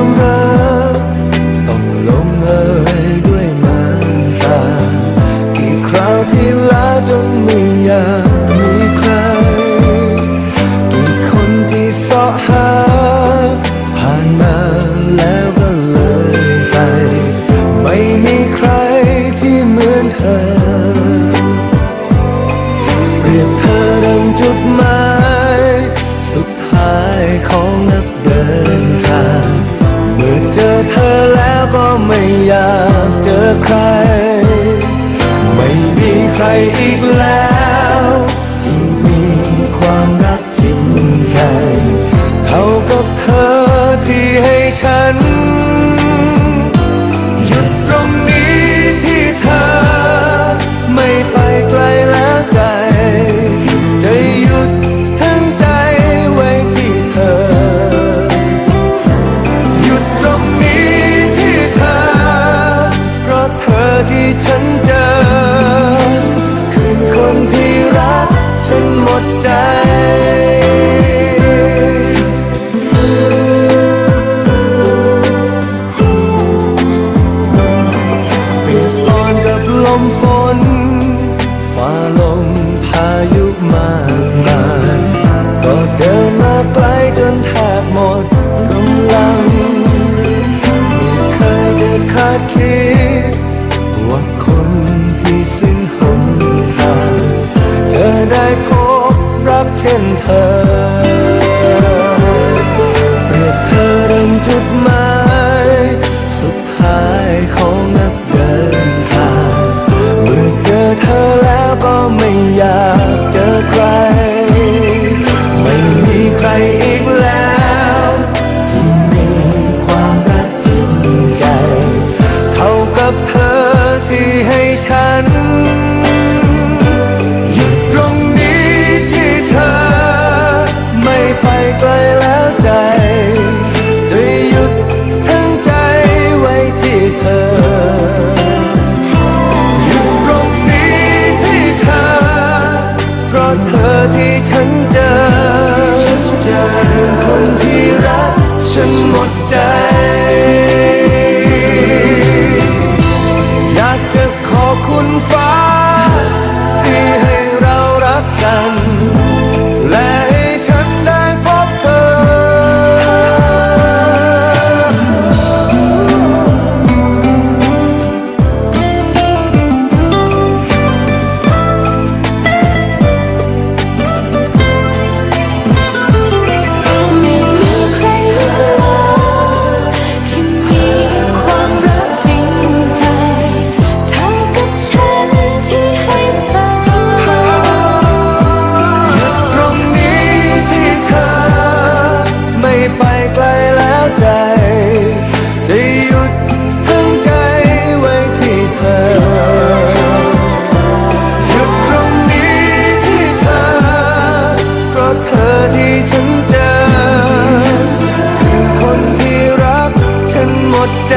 ความรัก ต้องลงเอยด้วยน้ำตา กี่คราวที่ล้าจนไม่อยากมีใคร กี่คนที่สาะหา ผ่านมาแล้วก็เลยไป ไม่มีใครที่เหมือนเธอ เปรียบเธอ ใคร ไม่มีใครอีกแล้ว ที่ฉันเจอ คือคนที่รักฉันหมดใจ